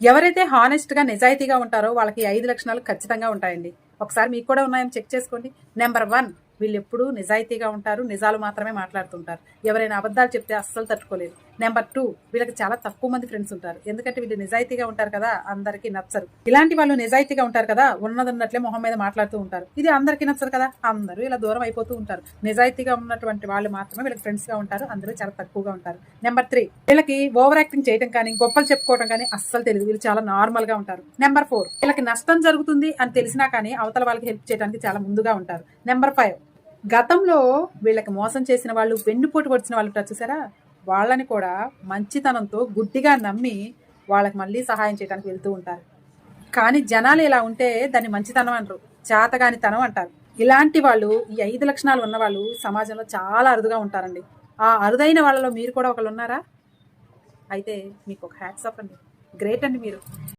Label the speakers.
Speaker 1: ఎవరైతే హానెస్ట్గా నిజాయితీగా ఉంటారో వాళ్ళకి ఐదు లక్షణాలు ఖచ్చితంగా ఉంటాయండి. ఒకసారి మీకు కూడా ఉన్నాయని చెక్ చేసుకోండి. నెంబర్ వన్ వీళ్ళు ఎప్పుడూ నిజాయితీగా ఉంటారు నిజాలు మాత్రమే మాట్లాడుతుంటారు. ఎవరైనా అబద్ధాలు చెప్తే అస్సలు తట్టుకోలేదు నెంబర్ టూ వీళ్ళకి చాలా తక్కువ మంది ఫ్రెండ్స్ ఉంటారు. ఎందుకంటే వీళ్ళు నిజాయితీగా ఉంటారు కదా అందరికీ నచ్చరు. ఇలాంటి వాళ్ళు నిజాయితీగా ఉంటారు కదా ఉన్నది ఉన్నట్లే మొహం మీద మాట్లాడుతూ ఉంటారు. ఇది అందరికీ నచ్చరు కదా అందరూ ఇలా దూరం అయిపోతూ ఉంటారు. నిజాయితీగా ఉన్నటువంటి వాళ్ళు మాత్రమే వీళ్ళకి ఫ్రెండ్స్గా ఉంటారు అందరూ చాలా తక్కువగా ఉంటారు. నెంబర్ త్రీ వీళ్ళకి ఓవర్ యాక్టింగ్ చేయడం కానీ గొప్పలు చెప్పుకోవడం కానీ అస్సలు తెలియదు వీళ్ళు చాలా నార్మల్గా ఉంటారు. నెంబర్ ఫోర్ వీళ్ళకి నష్టం జరుగుతుంది అని తెలిసినా కానీ అవతల వాళ్ళకి హెల్ప్ చేయడానికి చాలా ముందుగా ఉంటారు. నెంబర్ ఫైవ్ గతంలో వీళ్ళకి మోసం చేసిన వాళ్ళు వెన్నుపోటు వచ్చిన వాళ్ళు ఉంటారు చూసారా? వాళ్ళని కూడా మంచితనంతో గుడ్డిగా నమ్మి వాళ్ళకి మళ్ళీ సహాయం చేయడానికి వెళ్తూ ఉంటారు. కానీ జనాలు ఇలా ఉంటే దాన్ని మంచితనం అంటారు చేతగాని తనం అంటారు. ఇలాంటి వాళ్ళు ఈ ఐదు లక్షణాలు ఉన్న వాళ్ళు సమాజంలో చాలా అరుదుగా ఉంటారండి. ఆ అరుదైన వాళ్ళలో మీరు కూడా ఒకళ్ళు ఉన్నారా? అయితే మీకు ఒక హ్యాట్స్ అప్ అండి. గ్రేట్ అండి మీరు.